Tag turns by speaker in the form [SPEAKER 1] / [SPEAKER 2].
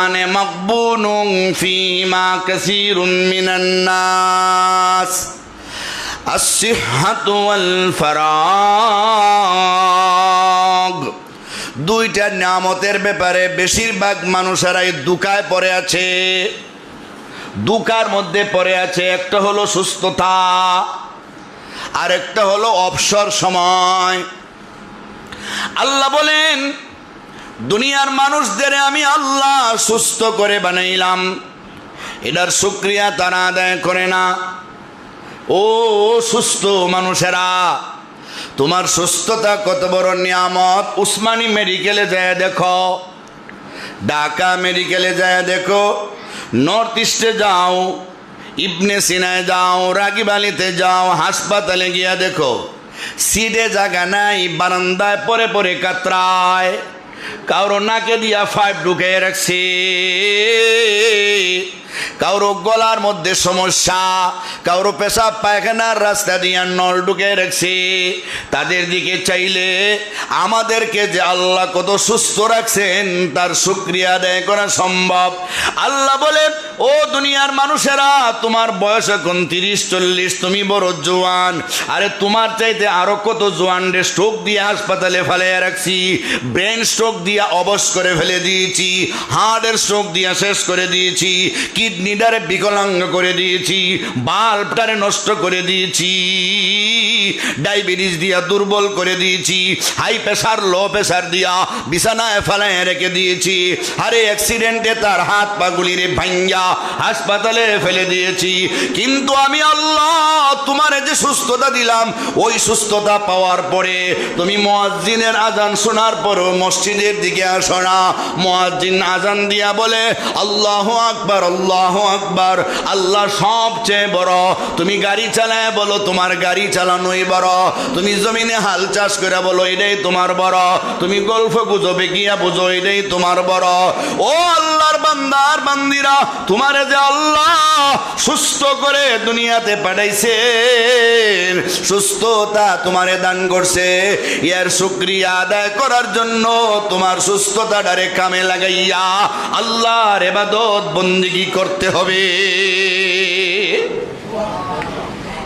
[SPEAKER 1] মানে মকবুনুং দুইটা নামতের ব্যাপারে বেশিরভাগ মানুষেরাই দুকায় পড়ে আছে। দুকার মধ্যে পড়ে আছে, একটা হলো সুস্থতা আর একটা হলো অবসর সময়। আল্লাহ বলেন দুনিয়ার মানুষদের আমি আল্লাহ সুস্থ করে বানাইলাম। এটার শুক্রিয়া তারা আদায় করে না। ও সুস্থ মানুষেরা, তোমার সুস্থতা কত বড় নিয়ামত। উসমানী মেডিকেলে যায় দেখো, ঢাকা মেডিকেলে যায় দেখো, নর্থ ইস্টে যাও, ইবনে সিনায় যাও, রাগিবালিতে যাও, হাসপাতালে গিয়া দেখো, সিটে জায়গা নাই, বারান্দায় পরে পরে কাতরায়। কারও নাকে দিয়া ফাইভ ঢুকে রাখছে। কারও গলার মধ্যে সমস্যা কারও পেশাব পায়খানার রাস্তা দিয়ে নল ঢুকে রাখছে। তাদের দিকে চাইলে আমাদেরকে যে আল্লাহ কত সুস্থ রাখছেন, তার শুক্রিয়া আদায় করা সম্ভব। আল্লাহ বলে ও দুনিয়ার মানুষেরা, তোমার বয়স এখন তিরিশ, চল্লিশ, তুমি বড় জোয়ান। আরে তোমার চাইতে আরও কত জোয়ান রে স্ট্রোক দিয়ে হাসপাতালে ফেলে রাখছি। ব্রেন স্ট্রোক দিয়ে অবশ করে ফেলে দিয়েছি। হার্টের স্ট্রোক দিয়ে শেষ করে দিয়েছি। কিডনিটারে বিকলাঙ্গ করে দিয়েছি, বাল্বটারে নষ্ট করে দিয়েছি, ডায়াবেটিস দিয়া দুর্বল করে দিয়েছি, হাই প্রেশার লো প্রেশার দিয়া বিছানায় ফেলায় রেখে দিয়েছি, আরে অ্যাক্সিডেন্টে তার হাত পাগুলিরে ভাঙ্গা হাসপাতালে ফেলে দিয়েছি। কিন্তু আমি আল্লাহ তোমার যে সুস্থতা দিলাম, ওই সুস্থতা পাওয়ার পরে তুমি মোয়াজ্জিনের আজান শোনার পরও মসজিদের দিকে আসো না। মোয়াজ্জিন আজান দিয়া বলে, আল্লাহ আকবার, আল্লাহ আকবার। আল্লাহ সবচেয়ে বড়। তুমি গাড়ি চালায় বলো, তোমার গাড়ি চালানোই বড়। তুমি জমিনে হাল চাষ করে বলো, এটাই তোমার বড়। তুমি গল্প গুজবে, গিয়া বুঝো, এটাই তোমার বড়। ও আল্লাহর বান্দার বান্দিরা, তোমার যে আল্লাহ সুস্থ করে দুনিয়াতে পাঠাইছে। সুস্থতা তোমারে দান করছে। ইয়ার শুক্রিয়া আদায় করার জন্য তোমার সুস্থতা সুস্থতাটারে কামে লাগাইয়া আল্লাহর এবাদত বন্দিগি করতে হবে।